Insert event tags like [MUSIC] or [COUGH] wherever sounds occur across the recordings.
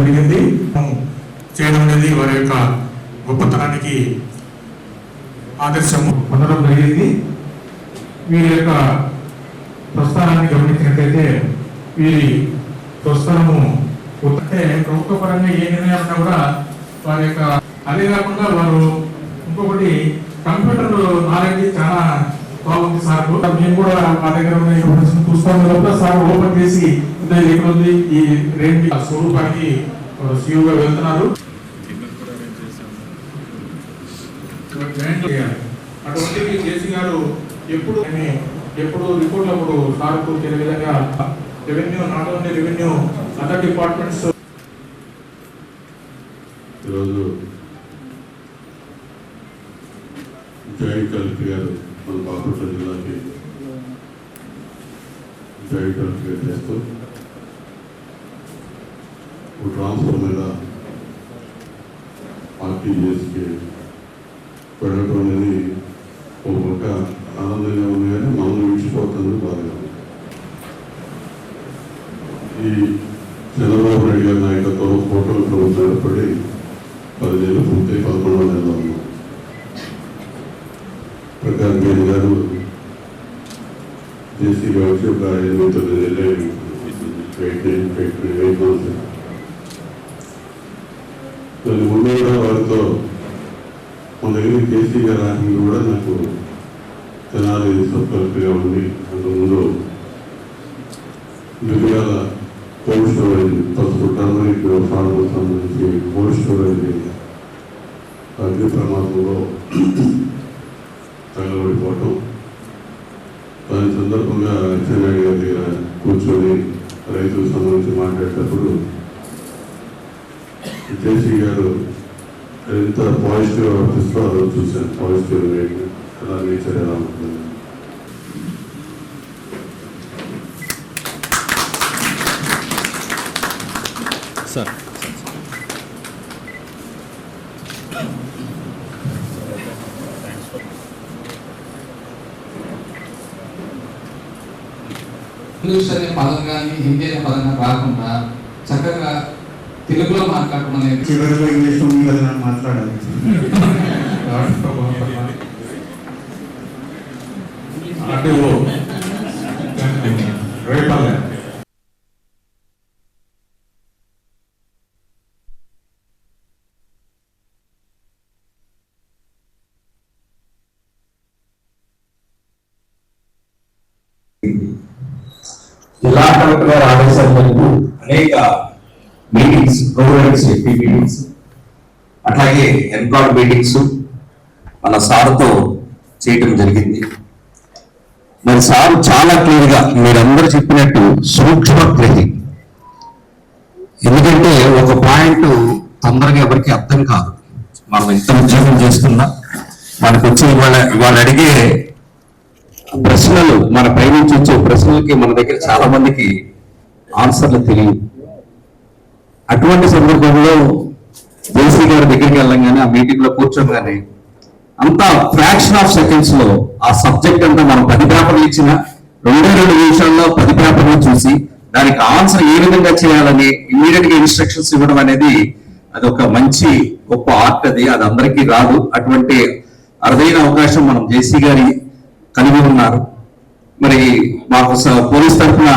జరిగింది. చేయడం అనేది వారి యొక్క గొప్పతనానికి ఆదర్శము. పొందడం జరిగింది. వీరి యొక్క ప్రస్థానాన్ని గమనించినట్లయితే వీరి ప్రస్థానము అంటే ప్రభుత్వ పరంగా ఏ నిర్ణయాలన్నా కూడా వారి యొక్క అదే కాకుండా వారు ఇంకొకటి కంప్యూటర్ నాలెడ్జ్ చాలా బాగుంది సార్. మేము కూడా మా దగ్గర ఉన్న ఇన్ఫర్మేషన్ చూస్తాం. లోపల సార్ ఓపెన్ చేసి ఇంత ఉంది ఈ రేంజ్ స్వరూపానికి సీఓగా వెళ్తున్నారు జాయిన్ చేయాలి. అటువంటివి జేసీ గారు ఎప్పుడు ఎప్పుడు రిపోర్ట్లు అప్పుడు సార్కు తెలియ విధంగా revenue not only revenue other departments ఈరోజు జాయింట్ కలెక్టర్ గారు మన బాపట్ల జిల్లాకి జాయింట్ చేస్తూ ఒక ట్రాన్స్ఫర్ మీద ఆర్టీజీఎస్కి వెళ్ళడం అనేది ఒక పక్క ఆనందంగా ఉంది కానీ మమ్మల్ని విడిచిపోతుంది బాధగా ఈ చంద్రబాబు నాయుడు గారి నాయకత్వం ఫోటోలు ప్రభుత్వం ఏర్పడి పదిహేను పూర్తి పదకొండవ నెలలో ఉన్నాం ప్రకాశ్ గారి గారు జేసీ గారికి ఒక ఎనిమిది తొమ్మిది ఏళ్ళు దాని ముందు కూడా వారితో మన దగ్గర కేసీ గారు రాసింది కూడా నాకు తెనాలి సబ్ ఉంది. అంతకుముందు మిరియాల ఓడిపోవటం దాని సందర్భంగా అచ్చెన్నాయుడు గారి దగ్గర కూర్చొని రైతులకు సంబంధించి మాట్లాడేటప్పుడు జేసీ గారు ఎంత పాజిటివ్ ఆఫీస్లో ఆ చూశాను పాజిటివ్ ఎలా నేచర్ ఎలా ఉంటుంది సార్ ఇంగ్లీష్ అనే పదం కానీ హిందీ అనే పదం కానీ రాకుండా చక్కగా తెలుగులో మాట్లాడటం అనేది చివరిలో ఇంగ్లీష్ ఉంది కదా నేను మాట్లాడాలి. [LAUGHS] ఆర్టీఓ కలెక్టర్ గారి ఆదేశాల మేరకు అనేక మీటింగ్స్ ప్రోగ్రామ్స్ ఎంపీ మీటింగ్స్ అట్లాగే ఎంప్లాయ్ మీటింగ్స్ మన సార్తో చేయటం జరిగింది. మరి సార్ చాలా క్లియర్గా మీరందరూ చెప్పినట్టు సూక్ష్మ గ్రహి ఎందుకంటే ఒక పాయింట్ తొందరగా ఎవరికి అర్థం కాదు. మనం ఎంత ఉద్యోగం చేస్తున్నా మనకు వచ్చి ఇవాళ ఇవాళ అడిగే ప్రశ్నలు మన పైనుంచి వచ్చే ప్రశ్నలకి మన దగ్గర చాలా మందికి ఆన్సర్లు తెలియదు అటువంటి సందర్భంలో జేసీ గారి దగ్గరికి వెళ్ళంగానే ఆ మీటింగ్లో కూర్చోగానే అంతా ఫ్రాక్షన్ ఆఫ్ సెకండ్స్లో ఆ సబ్జెక్ట్ అంతా మనం పది పేపర్లు ఇచ్చిన రెండు రెండు నిమిషాల్లో పది పేపర్లు చూసి దానికి ఆన్సర్ ఏ విధంగా చేయాలని ఇమీడియట్గా ఇన్స్ట్రక్షన్స్ ఇవ్వడం అనేది అది ఒక మంచి గొప్ప ఆర్ట్ అది. అది అందరికీ రాదు. అటువంటి అరుదైన అవకాశం మనం జేసీ గారి కలిగి ఉన్నారు. మరి మాకు పోలీస్ తరఫున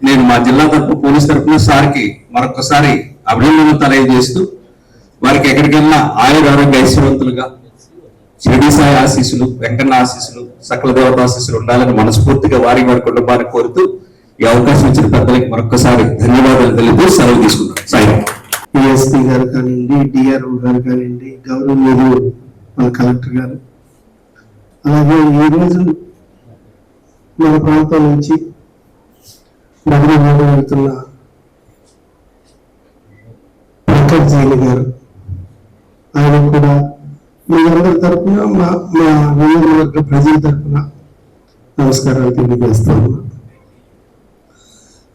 నేను మా జిల్లా తరపు పోలీస్ తరఫున సార్కి మరొకసారి అభినందనలు తెలియజేస్తూ వారికి ఎక్కడికెళ్ళినా ఆయుర ఆరోగ్య ఐశ్వర్యవంతులుగా షిరిడి సాయి ఆశీస్సులు వెంకన్న ఆశీస్సులు సకల దేవత ఆశీస్సులు ఉండాలని మనస్ఫూర్తిగా వారి వారి కుటుంబాన్ని కోరుతూ ఈ అవకాశం ఇచ్చిన పెద్దలకి మరొకసారి ధన్యవాదాలు తెలుపుతూ సెలవు తీసుకుంటాం సాయి. పిఎస్పీ గారు కానివ్వండి డిఆర్ఓ గారు కానివ్వండి గౌరవనీయులు మన కలెక్టర్ గారు. అలాగే ఈరోజు మన ప్రాంతం నుంచి నగరంలో వెళ్తున్న ప్రకాష్ జీని గారు. ఆయన కూడా మీ అందరి తరఫున మా మా నియోజకవర్గ ప్రజల తరఫున నమస్కారాలు తెలియజేస్తాను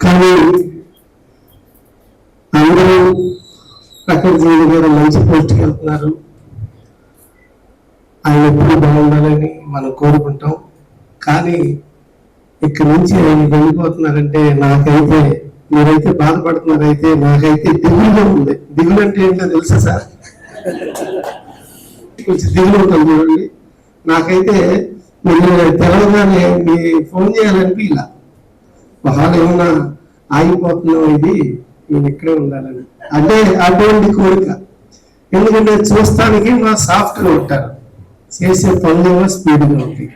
కానీ అందరూ ప్రకాష్ జీని గారు మంచి పోస్ట్కి వెళ్తున్నారు. ఆయన ఎప్పుడు బాగుండాలని మనం కోరుకుంటాం. కానీ ఇక్కడ నుంచి ఆయన వెళ్ళిపోతున్నారంటే నాకైతే మీరైతే బాధపడుతున్నారైతే నాకైతే దిగులుగా ఉంది. దిగులు అంటే ఏంటో తెలుసా సార్? కొంచెం దిగులు ఉంటుంది చూడండి. నాకైతే మీరు తెలవగానే మీ ఫోన్ చేయాలని ఇలా వాళ్ళు ఏమన్నా ఆగిపోతున్నావు ఇది? నేను ఇక్కడే ఉండాలని. అంటే అటువంటి కోరిక. ఎందుకంటే చూస్తానికి మా సాఫ్ట్గా ఉంటారు. చేసే పనులేమో స్పీడ్గా ఉంటాయి.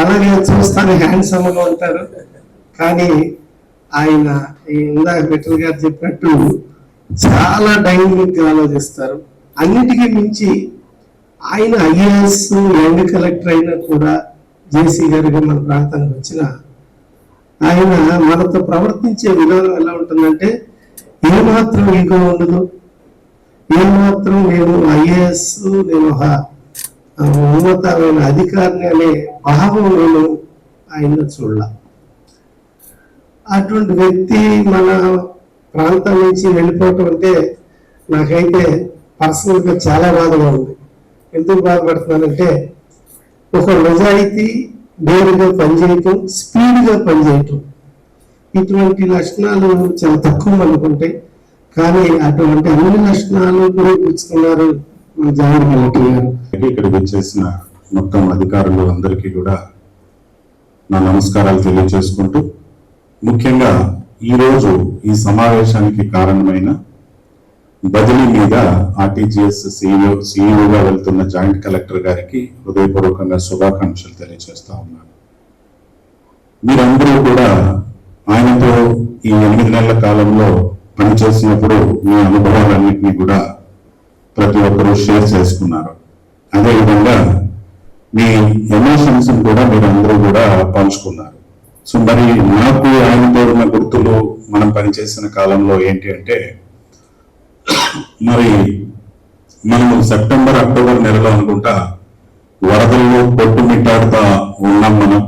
అలాగే చూస్తాను హ్యాండ్సమ్గా ఉంటారు. కానీ ఆయన ఇందాక మిట్టల్ గారు చెప్పినట్టు చాలా డైనమిక్గా ఆలోచిస్తారు. అన్నిటికీ మించి ఆయన ఐఏఎస్ ల్యాండ్ కలెక్టర్ అయినా కూడా జేసీ గారిగా మన ప్రాంతానికి వచ్చిన ఆయన మనతో ప్రవర్తించే విధానం ఎలా ఉంటుందంటే ఏమాత్రం ఈగో ఉండదు. ఏమాత్రం నేను ఐఏఎస్ నేను ఉన్నతమైన అధికారిని అనే భావం నేను ఆయన చూడాల. అటువంటి వ్యక్తి మన ప్రాంతం నుంచి వెళ్ళిపోవటం అంటే నాకైతే పర్సనల్గా చాలా బాధగా ఉంది. ఎందుకు బాధపడుతున్నానంటే ఒక నిజాయితీ నేరుగా పనిచేయటం స్పీడ్గా పనిచేయటం. ఇటువంటి లక్షణాలు చాలా తక్కువ అనుకుంటాయి కానీ అటువంటి అన్ని లక్షణాలు కూడా కూర్చుకున్నారు మన జగన్ రెడ్డి గారు. ఇక్కడికి వచ్చేసిన మొత్తం అధికారులు అందరికీ కూడా నా నమస్కారాలు తెలియజేసుకుంటూ ముఖ్యంగా ఈరోజు ఈ సమావేశానికి కారణమైన బదిలీ మీద ఆర్టీజీఎస్ సిఇఓ సిఇఓగా వెళ్తున్న జాయింట్ కలెక్టర్ గారికి హృదయపూర్వకంగా శుభాకాంక్షలు తెలియజేస్తా ఉన్నాను. మీరందరూ కూడా ఆయనతో ఈ ఎనిమిది నెలల కాలంలో పనిచేసినప్పుడు మీ అనుభవాలన్నింటినీ కూడా ప్రతి ఒక్కరూ షేర్ చేసుకున్నారు. అదేవిధంగా మీ ఎమోషన్స్ కూడా మీరు అందరూ కూడా పంచుకున్నారు. సో మరి నాకు ఆయనతో ఉన్న గుర్తులు మనం పనిచేసిన కాలంలో ఏంటి అంటే మరి మనము సెప్టెంబర్ అక్టోబర్ నెలలో అనుకుంటా వరదల్లో కొట్టుమిట్టాడుతా ఉన్నాం మనం.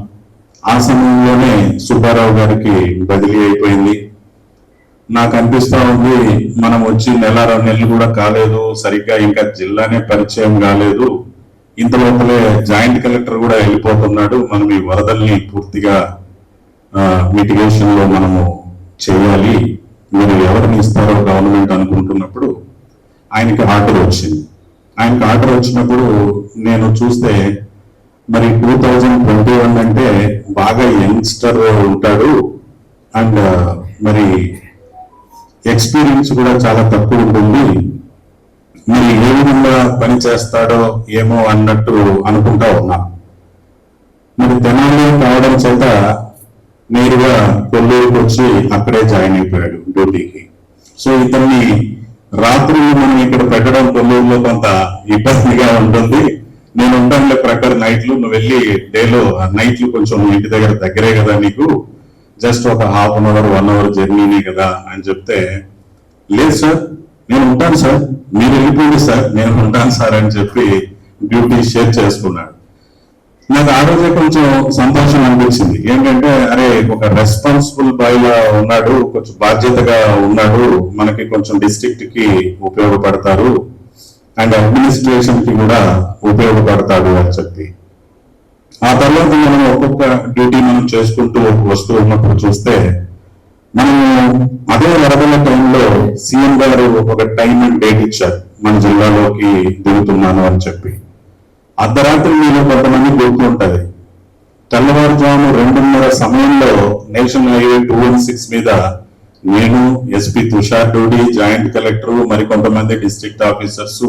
ఆ సమయంలోనే సుబ్బారావు గారికి బదిలీ అయిపోయింది. నాకు అనిపిస్తా ఉంది మనం వచ్చి నెల రెండు నెలలు కూడా కాలేదు సరిగ్గా ఇంకా జిల్లానే పరిచయం కాలేదు. ఇంత లోపలే జాయింట్ కలెక్టర్ కూడా వెళ్ళిపోతున్నాడు. మనం ఈ వరదల్ని పూర్తిగా మిటిగేషన్లో మనము చేయాలి. మీరు ఎవరిని ఇస్తారో గవర్నమెంట్ అనుకుంటున్నప్పుడు ఆయనకి ఆర్డర్ వచ్చింది. ఆయనకి ఆర్డర్ వచ్చినప్పుడు నేను చూస్తే మరి టూ థౌజండ్ ట్వంటీ వన్ అంటే బాగా యంగ్స్టర్ ఉంటాడు. అండ్ మరి ఎక్స్పీరియన్స్ కూడా చాలా తక్కువ ఉంటుంది. మరి ఏ విధంగా పని చేస్తాడో ఏమో అన్నట్టు అనుకుంటా ఉన్నా. మరి తెనాలి కావడం చేత నేరుగా కొల్లూరుకు వచ్చి అక్కడే జాయిన్ అయిపోయాడు డ్యూటీకి. సో ఇతన్ని రాత్రి మనం ఇక్కడ పెట్టడం కొల్లూరులో కొంత ఇబ్బందిగా ఉంటుంది. నేను ఉంటానులే ప్రకారం నైట్లు నువ్వు వెళ్ళి డేలో నైట్లు కొంచెం ఇంటి దగ్గర దగ్గరే కదా నీకు. జస్ట్ ఒక half an hour one hour జర్నీనే కదా అని చెప్తే లేదు సార్ నేను ఉంటాను సార్. మీరు వెళ్ళిపోయింది సార్. నేను ఉంటాను సార్ అని చెప్పి డ్యూటీ షేర్ చేసుకున్నాడు. నాకు ఆ రోజే కొంచెం సంతోషం అనిపించింది. ఏంటంటే అరే ఒక రెస్పాన్సిబుల్ బాయ్ లా ఉన్నాడు కొంచెం బాధ్యతగా ఉన్నాడు. మనకి కొంచెం డిస్ట్రిక్ట్కి ఉపయోగపడతారు. అండ్ అడ్మినిస్ట్రేషన్కి కూడా ఉపయోగపడతాడు అని చెప్పి. ఆ తర్వాత మనం ఒక్కొక్క డ్యూటీ మనం చేసుకుంటూ వస్తూ ఉన్నప్పుడు చూస్తే మనము అదే వరదల టైంలో సీఎం గారు ఒక టైం అండ్ డేట్ ఇచ్చారు. మన జిల్లాలోకి దిగుతున్నాను అని చెప్పి. అర్ధరాత్రి మీలో కొంతమంది గుర్తుంటది తెల్లవారుజాము రెండున్నర సమయంలో national highway two one six మీద నేను SP Tushar Dodi joint collector మరి కొంతమంది డిస్ట్రిక్ట్ ఆఫీసర్స్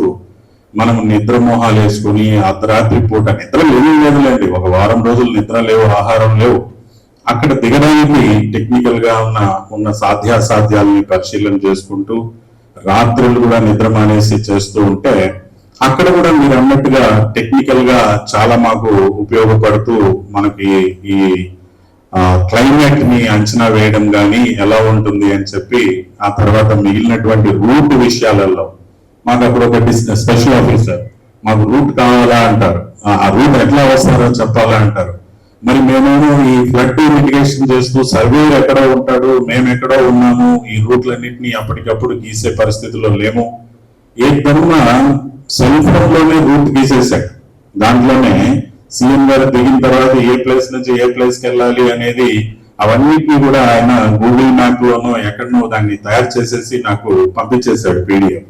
మనం నిద్ర మోహాలు వేసుకుని అర్ధరాత్రి పూట నిద్ర లేదు లేదులేండి. ఒక వారం రోజులు నిద్ర లేవు ఆహారం లేవు. అక్కడ దిగడానికి టెక్నికల్గా ఉన్న ఉన్న సాధ్యాసాధ్యాలని పరిశీలన చేసుకుంటూ రాత్రులు కూడా నిద్ర మానేసి చేస్తూ ఉంటే అక్కడ కూడా మీరు అన్నట్టుగా టెక్నికల్గా చాలా మాకు ఉపయోగపడుతూ మనకి ఈ క్లైమేట్ని అంచనా వేయడం కానీ ఎలా ఉంటుంది అని చెప్పి ఆ తర్వాత మిగిలినటువంటి రూట్ విషయాలలో మాకు అప్పుడు ఒక స్పెషల్ ఆఫీసర్ మాకు రూట్ కావాలా అంటారు. ఆ- ఆ రూట్ ఎట్లా వస్తారో చెప్పాలా అంటారు. మరి మేమేమో ఈ ఫ్లడ్ మిటిగేషన్ చేస్తూ సర్వేర్ ఎక్కడో ఉంటాడు మేము ఎక్కడో ఉన్నాము ఈ రూట్లన్నింటినీ అప్పటికప్పుడు గీసే పరిస్థితిలో లేము. ఏ కర్మ సెల్ ఫోన్లోనే రూట్ గీసేశాడు దాంట్లోనే సీఎం గారు దిగిన తర్వాత ఏ ప్లేస్ నుంచి ఏ ప్లేస్కి వెళ్ళాలి అనేది అవన్నిటిని కూడా ఆయన గూగుల్ మ్యాప్ లోనో ఎక్కడనో దాన్ని తయారు చేసేసి నాకు పంపించేశాడు పీడిఎఫ్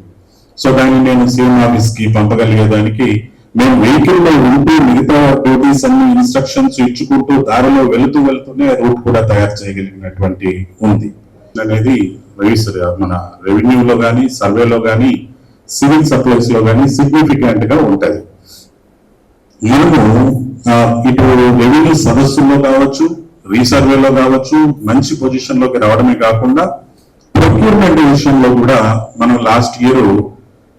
సో దాన్ని నేను సీఎం ఆఫీస్కి పంపగలిగేదానికి మేము వెహికల్లో ఉంటూ మిగతా డ్యూటీస్ అన్ని ఇన్స్ట్రక్షన్స్ ఇచ్చుకుంటూ దారిలో వెళుతూ వెళ్తూనే రూట్ కూడా తయారు చేయగలిగినటువంటి ఉంది. అనేది రిజిస్టర్ మన రెవెన్యూలో కానీ సర్వేలో కానీ సివిల్ సప్లైస్లో కానీ సిగ్నిఫికెంట్గా ఉంటది మనము ఇటు రెవెన్యూ సదస్సుల్లో కావచ్చు రీసర్వేలో కావచ్చు మంచి పొజిషన్లోకి రావడమే కాకుండా ప్రొక్యూర్మెంట్ విషయంలో కూడా మనం లాస్ట్ ఇయర్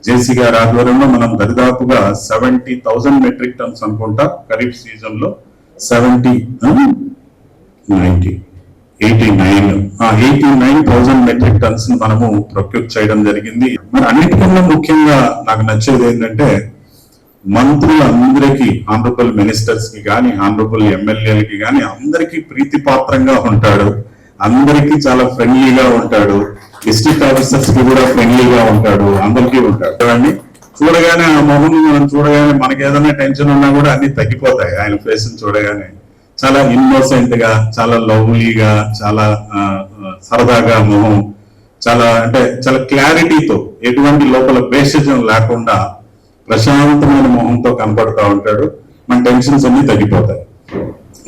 జేసీ గారి ఆధ్వర్యంలో మనం దరిదాపుగా సెవెంటీ థౌసండ్ మెట్రిక్ టన్స్ అనుకుంటా ఖరీఫ్ సీజన్లో seventy ninety eighty nine eighty nine thousand metric tons మనము ప్రొక్యూర్ చేయడం జరిగింది. మరి అన్నిటికన్నా ముఖ్యంగా నాకు నచ్చేది ఏంటంటే మంత్రులందరికీ ఆనరబుల్ మినిస్టర్స్కి కానీ ఆనరబుల్ ఎమ్మెల్యేలకి కానీ అందరికీ ప్రీతిపాత్రంగా ఉంటాడు. అందరికీ చాలా ఫ్రెండ్లీగా ఉంటాడు. డిస్ట్రిక్ట్ ఆఫీసర్స్కి కూడా ఫ్రెండ్లీగా ఉంటాడు అందరికీ ఉంటాడు. చూడండి. చూడగానే ఆ మొహం మనం చూడగానే మనకి ఏదైనా టెన్షన్ ఉన్నా కూడా అన్ని తగ్గిపోతాయి. ఆయన ఫేస్ చూడగానే చాలా ఇన్నోసెంట్గా చాలా లవ్లీగా చాలా సరదాగా మొహం చాలా అంటే చాలా క్లారిటీతో ఎటువంటి లోపల భేషజం లేకుండా ప్రశాంతమైన మొహంతో కనపడతా ఉంటాడు. మన టెన్షన్స్ అన్ని తగ్గిపోతాయి.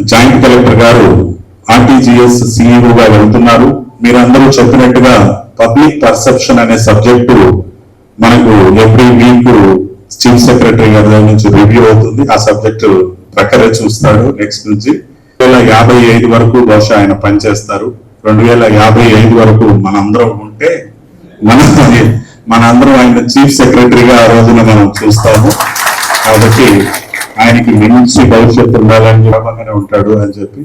జాయింట్ కలెక్టర్ గారు ఆర్టీజీఎస్ సిఇఓగా వెళ్తున్నారు. మీరందరూ చెప్పినట్టుగా పబ్లిక్ పర్సెప్షన్ అనే సబ్జెక్టు మనకు ఎవ్రీ వీక్ చీఫ్ సెక్రటరీ గారి దగ్గర నుంచి రివ్యూ అవుతుంది. ఆ సబ్జెక్టు ప్రక్కనే చూస్తాడు నెక్స్ట్ నుంచి. వేల యాభై ఐదు వరకు బహుశా ఆయన పనిచేస్తారు. రెండు వేల యాభై ఐదు వరకు మనందరం ఉంటే మన మనందరం ఆయన చీఫ్ సెక్రటరీగా ఆ రోజున మనం చూస్తాము. కాబట్టి ఆయనకి మంచి భవిష్యత్తు ఉండాలని చెప్పగానే ఉంటాడు అని చెప్పి.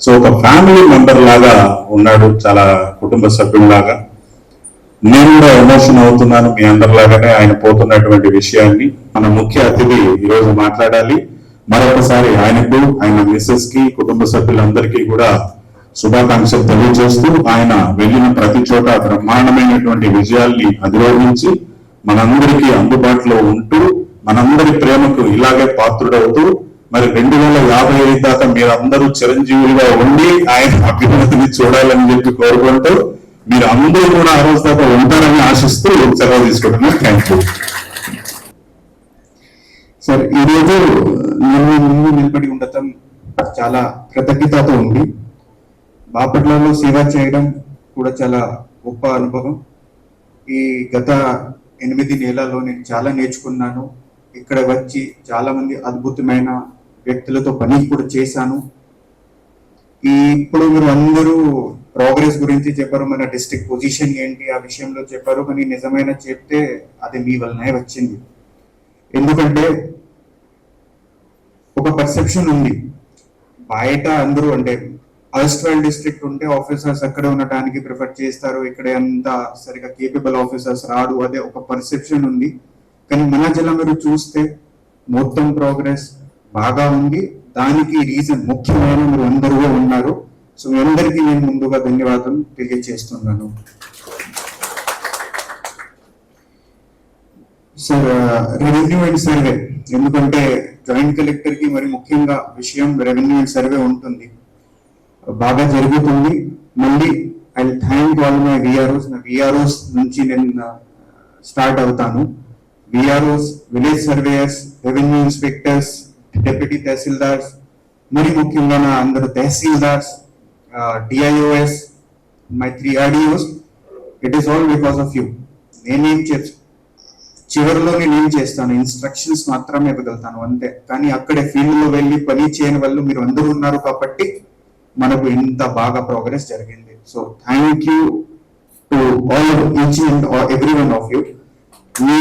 సో ఒక ఫ్యామిలీ మెంబర్ లాగా ఉన్నాడు చాలా కుటుంబ సభ్యుల్లాగా. నేను కూడా ఎమోషన్ అవుతున్నాను మీ అందరిలాగానే ఆయన పోతున్నటువంటి విషయాన్ని. మన ముఖ్య అతిథి ఈరోజు మాట్లాడాలి. మరొకసారి ఆయనకు ఆయన మిస్సెస్కి కుటుంబ సభ్యులందరికీ కూడా శుభాకాంక్షలు తెలియజేస్తూ ఆయన వెళ్ళిన ప్రతి చోట బ్రహ్మాండమైనటువంటి విజయాల్ని అధిరోహించి మనందరికీ అందుబాటులో ఉంటూ మనందరి ప్రేమకు ఇలాగే పాత్రుడవుతూ మరి రెండు వేల యాభై ఐదు దాకా మీరందరూ చిరంజీవులుగా ఉండి ఆయన అభ్యున్నతిని చూడాలని చెప్పి కోరుకుంటూ మీరు అందరూ కూడా ఆ రోజు దాకా ఉంటారని ఆశిస్తూ సెలవు తీసుకుంటున్నాను. థ్యాంక్ యూ సార్ ఈరోజు నేను ముందు నిలబడి ఉండటం చాలా కృతజ్ఞతతో ఉంది. బాపట్లలో సేవ చేయడం కూడా చాలా గొప్ప అనుభవం. ఈ గత ఎనిమిది నెలల్లో నేను చాలా నేర్చుకున్నాను. ఇక్కడ వచ్చి చాలామంది అద్భుతమైన వ్యక్తులతో పని కూడా చేశాను. ఈ ఇప్పుడు మీరు అందరూ ప్రోగ్రెస్ గురించి చెప్పారు మన డిస్ట్రిక్ట్ పొజిషన్ ఏంటి ఆ విషయంలో చెప్పారు కానీ నిజమైన చెప్తే అది మీ వల్లనే వచ్చింది. ఎందుకంటే ఒక పర్సెప్షన్ ఉంది. బయట అందరూ అంటే అస్ట్రల్ డిస్ట్రిక్ట్ ఉంటే ఆఫీసర్స్ అక్కడ ఉండటానికి ప్రిఫర్ చేస్తారు ఇక్కడ అంత సరిగా కేపబుల్ ఆఫీసర్స్ రాడు అదే ఒక పర్సెప్షన్ ఉంది. కానీ మన జిల్లా మీరు చూస్తే మొత్తం ప్రోగ్రెస్ బాగా ఉంది. దానికి రీజన్ ముఖ్యమైన మీరు అందరూ ఉన్నారు. సో మీ అందరికీ నేను ముందుగా ధన్యవాదాలు తెలియజేస్తున్నాను. సార్ రెవెన్యూ అండ్ సర్వే ఎందుకంటే జాయింట్ కలెక్టర్కి మరి ముఖ్యంగా విషయం రెవెన్యూ అండ్ సర్వే ఉంటుంది. బాగా జరుగుతుంది. మళ్ళీ I thank all my VROs నా విఆర్ఓస్ నుంచి నేను uh, స్టార్ట్ అవుతాను. VROs village surveyors revenue inspectors deputy tahsildars మరి ముఖ్యంగా నా అందరు tahsildars DIOs my three RDOs it is all because of you నేనేం చెప్ చివరిలో నేను చేస్తాను. ఇన్స్ట్రక్షన్స్ మాత్రమే ఇవ్వగలుగుతాను. అంతే. కానీ అక్కడే ఫీల్డ్లో వెళ్ళి పని చేయని వాళ్ళు మీరు అందరూ ఉన్నారు కాబట్టి మనకు ఇంత బాగా ప్రోగ్రెస్ జరిగింది. So thank you to all each and every one of you మీ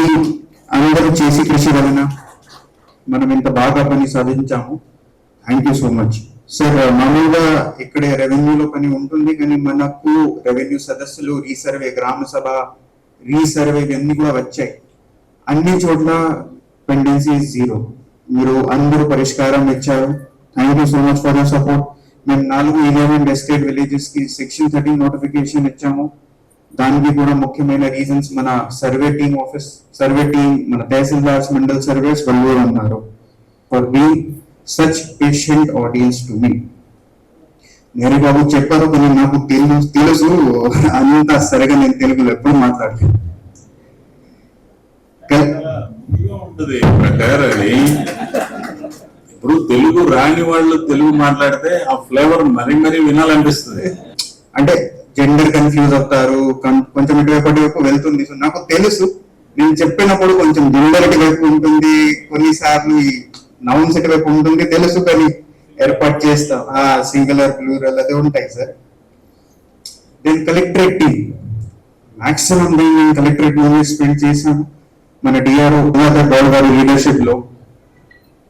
అందరూ చేసి కృషి వలన మనం ఇంత బాగా పని సాధించాము. Thank you so much sir మామూలుగా ఇక్కడ రెవెన్యూలో పని ఉంటుంది కానీ మనకు రెవెన్యూ సదస్సులు రీసర్వే గ్రామ సభ రీసర్వే ఇవన్నీ కూడా వచ్చాయి. అన్ని చోట్ల పెండెన్సీ జీరో మీరు అందరూ పరిష్కారం ఇచ్చారు. Thank you so much for your support మేము నాలుగు ఇలెవెన్ ఎస్టేట్ విలేజెస్కి సెక్షన్ థర్టీన్ నోటిఫికేషన్ ఇచ్చాము. దానికి కూడా ముఖ్యమైన రీజన్స్ మన survey team office survey team మన తహసీల్దార్స్ మండల్ సర్వేస్ వాళ్ళు ఉన్నారు. For be such patient audience to me నేనే బాబు చెప్పారు కానీ నాకు తెలుసు తెలుసు. అంత సరిగా నేను తెలుగులో ఎప్పుడు మాట్లాడలేదు. ఇప్పుడు తెలుగు రాని వాళ్ళు తెలుగు మాట్లాడితే ఆ ఫ్లేవర్ మరీ మరీ వినాలనిపిస్తుంది. అంటే జెండర్ కన్ఫ్యూజ్ అవుతారు కొంచెం ఇటువైపు వైపు వెళ్తుంది. సో నాకు తెలుసు నేను చెప్పినప్పుడు కొంచెం జెండర్ వైపు ఉంటుంది కొన్నిసార్లు నౌన్స్ వైపు ఉంటుంది తెలుసు కానీ ఏర్పాటు చేస్తాం. ఆ సింగులర్ ప్లూరల్ అదే ఉంటాయి sir then collectorate team maximum నేను కలెక్టరేట్ మూవీ స్పెండ్ చేశాను. మన డిఆర్ఓ గౌడ్ గారి లీడర్షిప్లో.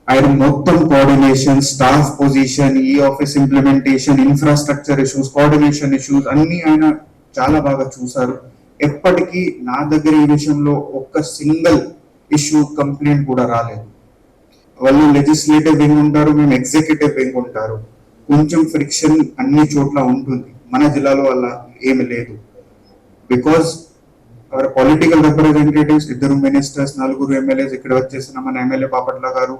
ఆయన మొత్తం కోఆర్డినేషన్ స్టాఫ్ పొజిషన్ ఈ office implementation infrastructure issues coordination issues అన్ని ఆయన చాలా బాగా చూసారు ఎప్పటికీ నా దగ్గర ఈ విషయంలో ఒక్క సింగిల్ ఇష్యూ కంప్లైంట్ కూడా రాలేదు. వాళ్ళు లెజిస్లేటివ్ వింగ్ ఉంటారు మేము ఎగ్జిక్యూటివ్ వింగ్ ఉంటారు. కొంచెం ఫ్రిక్షన్ అన్ని చోట్ల ఉంటుంది. మన జిల్లాలో అలా ఏమి లేదు. బికాస్ అవర్ పొలిటికల్ రిప్రజెంటేటివ్స్ ఇద్దరు మినిస్టర్స్ నలుగురు ఎమ్మెల్యేస్ ఇక్కడ వచ్చేసిన మన ఎమ్మెల్యే బాపట్ల గారు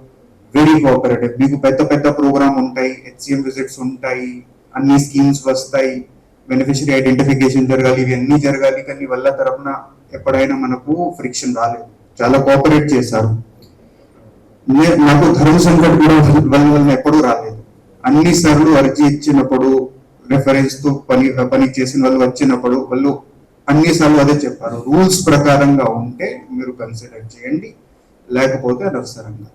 వెరీ కోఆపరేటివ్. మీకు పెద్ద పెద్ద ప్రోగ్రామ్ ఉంటాయి హెచ్సిఎం విజిట్స్ ఉంటాయి అన్ని స్కీమ్స్ వస్తాయి బెనిఫిషరీ ఐడెంటిఫికేషన్ జరగాలి ఇవన్నీ జరగాలి కానీ వల్ల తరపున ఎప్పుడైనా మనకు ఫ్రిక్షన్ రాలేదు. చాలా కోఆపరేట్ చేశారు. నాకు ధర్మ సంకట్ కూడా వల్ల వల్ల ఎప్పుడూ రాలేదు. అన్ని సార్లు అర్జీ ఇచ్చినప్పుడు రెఫరెన్స్తో పని పని చేసిన వాళ్ళు వచ్చినప్పుడు వాళ్ళు అన్ని సార్లు అదే చెప్పారు. రూల్స్ ప్రకారంగా ఉంటే మీరు కన్సిడర్ చేయండి లేకపోతే అనవసరంగా.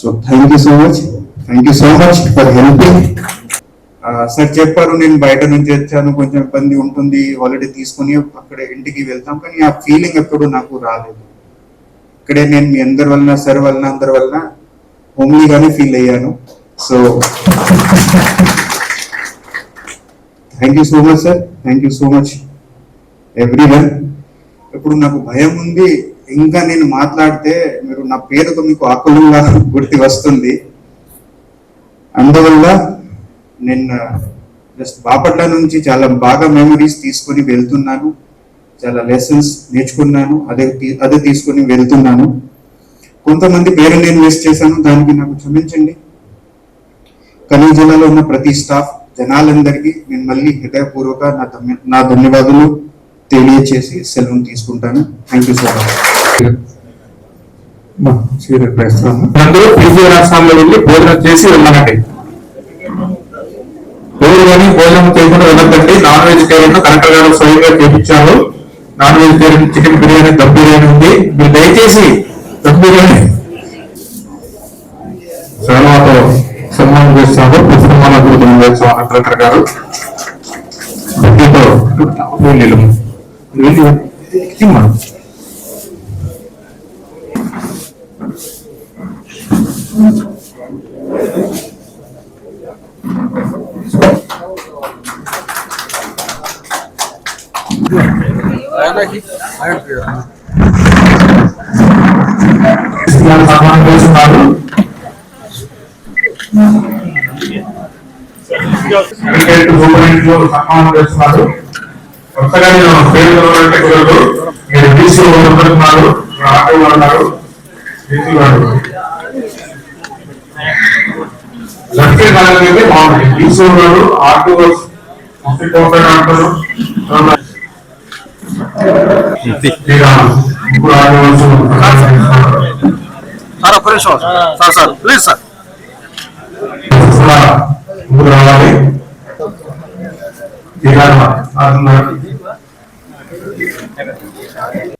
So thank you so much thank you so much for helping sir చెప్పారు నేను బయట నుంచి వచ్చాను కొంచెం ఇబ్బంది ఉంటుంది ఆల్రెడీ తీసుకుని అక్కడ ఇంటికి వెళ్తాం కానీ ఆ ఫీలింగ్ ఎప్పుడు నాకు రాలేదు. ఇక్కడే నేను మీ అందరి వలన సార్ వలన అందరి వలన హోమ్లీగానే ఫీల్ అయ్యాను. So thank you so much sir thank you so much everyone ఇప్పుడు నాకు భయం ఉంది. ఇంకా నేను మాట్లాడితే మీరు నా పేరుతో మీకు ఆకులంగా గుర్తి వస్తుంది. అందువల్ల నిన్న జస్ట్ బాపట్ల నుంచి చాలా బాగా మెమరీస్ తీసుకొని వెళ్తున్నాను. చాలా లెసన్స్ నేర్చుకున్నాను. అదే అదే తీసుకొని వెళ్తున్నాను. కొంతమంది పేరు నేను మిస్ చేశాను. దానికి నాకు క్షమించండి. కర్నూలు జిల్లాలో ఉన్న ప్రతి స్టాఫ్ జనాలందరికీ నేను మళ్ళీ హృదయపూర్వక నా ధన్య- నా ధన్యవాదాలు. తెలియచేసి సెలవును తీసుకుంటాను. థ్యాంక్ యూ సో మచ్ అందరూ పీజీ రాష్ట్రాల్లో వెళ్ళి భోజనం చేసి వెళ్ళాలండి. ఎవరు కానీ భోజనం చేయకుండా వెళ్ళకండి. నాన్ వెజిటేరియన్ కలెక్టర్ గారు స్వయంగా చేపించారు. Non vegetarian chicken biryani dum biryani ఉంది. మీరు దయచేసి దమ్ బిర్యానీ. సేవతో సన్మానం చేస్తాము పుష్పమాల కలెక్టర్ గారు. భక్తితో వెళ్ళి వెళ్ళి తిమ్మా. గారు సన్మానం చేస్తున్నారు క్రికెట్ సూపరింటెండెంట్ గారు సన్మానం చేస్తున్నారు కొత్తగా నేను పేరు చదవాలంటే కుదరదు మీరు బీసీ ఉన్నారు ఆటో ఉన్నారు బీసీ కాలం అయితే బాగుంది. బీసీ ఉన్నారు ఆటో అంటారు ఇప్పుడు సార్ ఒక్క నిమిషం. Sir sir please sir. రావాలి. கிடக்கிறது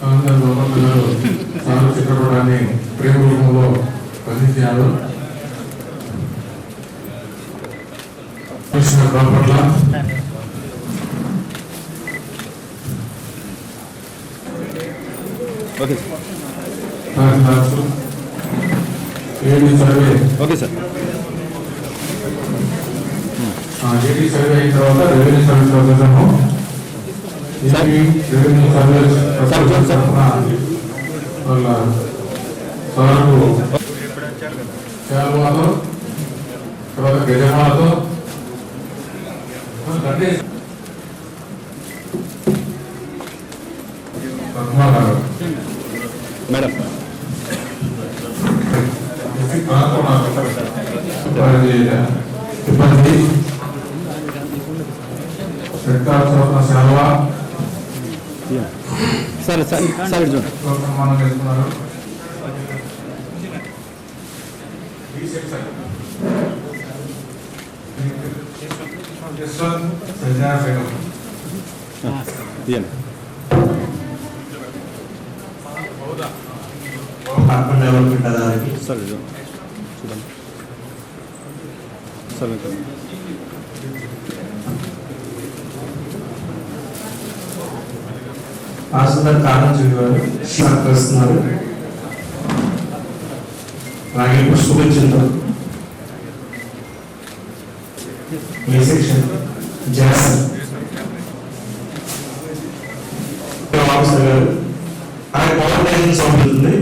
గారు సారు చిత్రపటాన్ని ప్రేమ రూపంలో అందించారు Krishna Bapatla AD survey? Okay sir. ఆ, ఏడి సర్వే అయిన తర్వాత రెవెన్యూ సర్వీస్ వచ్చేసాము AP revenue service sir, sir. తరఫున వాళ్ళ సార్కు శాలువాతో తర్వాత గజమాలతో మేడం. సిబ్బంది పెట్టాల్సిన సెలవు సార్ సార్ సార్ చూడండి సార్ చూడండి. సార్ ఇక్కడ. తహసీల్దార్ కారణం చెప్పారు సహకరిస్తున్నారు అలాగే పుష్పగుచ్చిందో ఏ సెక్షన్ జాసన్ ఆఫీసర్ గారు. అలాగే పవర్ లైన్స్ ఉంటుంది